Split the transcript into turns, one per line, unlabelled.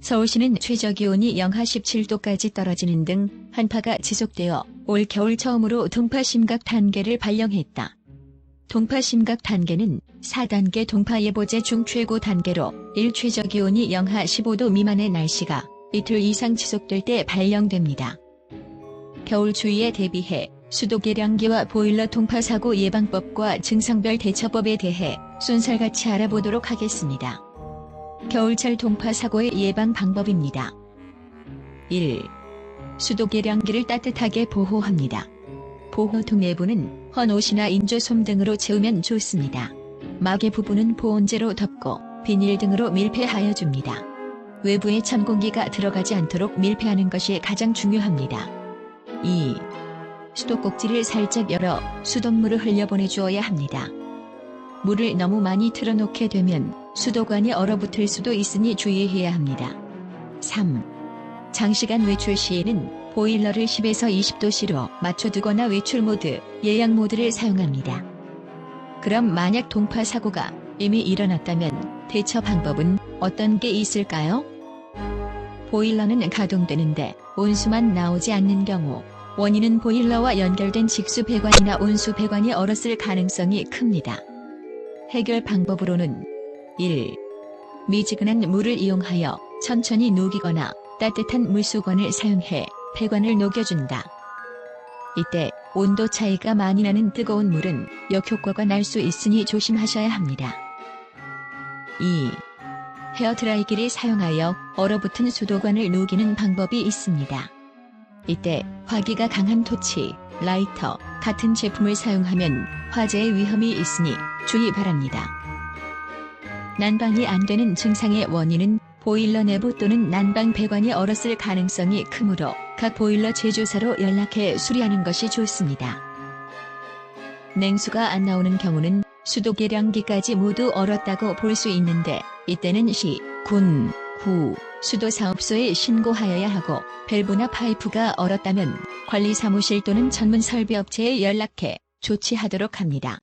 서울시는 최저기온이 영하 17도까지 떨어지는 등 한파가 지속되어 올 겨울 처음으로 동파 심각 단계를 발령했다. 동파 심각 단계는 4단계 동파 예보제 중 최고 단계로 1 최저기온이 영하 15도 미만의 날씨가 이틀 이상 지속될 때 발령됩니다. 겨울 추위에 대비해 수도 계량기와 보일러 동파 사고 예방법과 증상별 대처법에 대해 순살같이 알아보도록 하겠습니다. 겨울철 동파 사고의 예방 방법입니다. 1. 수도 계량기를 따뜻하게 보호합니다. 보호통 내부는 헌옷이나 인조솜 등으로 채우면 좋습니다. 마개 부분은 보온재로 덮고 비닐 등으로 밀폐하여 줍니다. 외부에 찬 공기가 들어가지 않도록 밀폐하는 것이 가장 중요합니다. 2. 수도꼭지를 살짝 열어 수돗물을 흘려보내 주어야 합니다. 물을 너무 많이 틀어놓게 되면 수도관이 얼어붙을 수도 있으니 주의해야 합니다. 3. 장시간 외출 시에는 보일러를 10에서 20도씨로 맞춰두거나 외출 모드, 예약 모드를 사용합니다. 그럼 만약 동파 사고가 이미 일어났다면 대처 방법은 어떤 게 있을까요? 보일러는 가동되는데 온수만 나오지 않는 경우 원인은 보일러와 연결된 직수 배관이나 온수 배관이 얼었을 가능성이 큽니다. 해결 방법으로는 1. 미지근한 물을 이용하여 천천히 녹이거나 따뜻한 물수건을 사용해 배관을 녹여준다. 이때 온도 차이가 많이 나는 뜨거운 물은 역효과가 날 수 있으니 조심하셔야 합니다. 2. 헤어드라이기를 사용하여 얼어붙은 수도관을 녹이는 방법이 있습니다. 이때 화기가 강한 토치, 라이터 같은 제품을 사용하면 화재의 위험이 있으니 주의 바랍니다. 난방이 안 되는 증상의 원인은 보일러 내부 또는 난방 배관이 얼었을 가능성이 크므로 각 보일러 제조사로 연락해 수리하는 것이 좋습니다. 냉수가 안 나오는 경우는 수도 계량기까지 모두 얼었다고 볼 수 있는데 이때는 시, 군, 구, 수도 사업소에 신고하여야 하고 밸브나 파이프가 얼었다면 관리사무실 또는 전문 설비업체에 연락해 조치하도록 합니다.